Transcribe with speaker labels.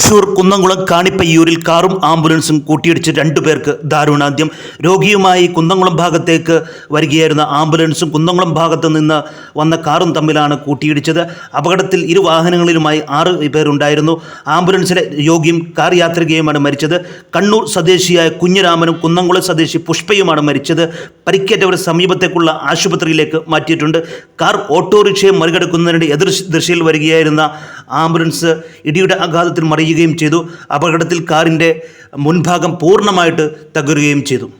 Speaker 1: തൃശൂർ കുന്നംകുളം കാണിപ്പയ്യൂരിൽ കാറും ആംബുലൻസും കൂട്ടിയിടിച്ച് രണ്ടുപേർക്ക് ദാരുണാന്ത്യം. രോഗിയുമായി കുന്നംകുളം ഭാഗത്തേക്ക് വരികയായിരുന്ന ആംബുലൻസും കുന്നംകുളം ഭാഗത്ത് നിന്ന് വന്ന കാറും തമ്മിലാണ് കൂട്ടിയിടിച്ചത്. അപകടത്തിൽ ഇരു വാഹനങ്ങളിലുമായി ആറ് പേരുണ്ടായിരുന്നു. ആംബുലൻസിലെ രോഗിയും കാർ യാത്രികയുമാണ് മരിച്ചത്. കണ്ണൂർ സ്വദേശിയായ കുഞ്ഞിരാമനും കുന്നംകുളം സ്വദേശി പുഷ്പയുമാണ് മരിച്ചത്. പരിക്കേറ്റവർ സമീപത്തേക്കുള്ള ആശുപത്രിയിലേക്ക് മാറ്റിയിട്ടുണ്ട്. കാർ ഓട്ടോറിക്ഷയെ മറികടക്കുന്നതിനിടെ എതിർ ദിശയിൽ വരികയായിരുന്ന ആംബുലൻസ് ഇടിയുടെ ആഘാതത്തിൽ മറിയുകയും ചെയ്തു. അപകടത്തിൽ കാറിന്റെ മുൻഭാഗം പൂർണമായിട്ട് തകരുകയും ചെയ്തു.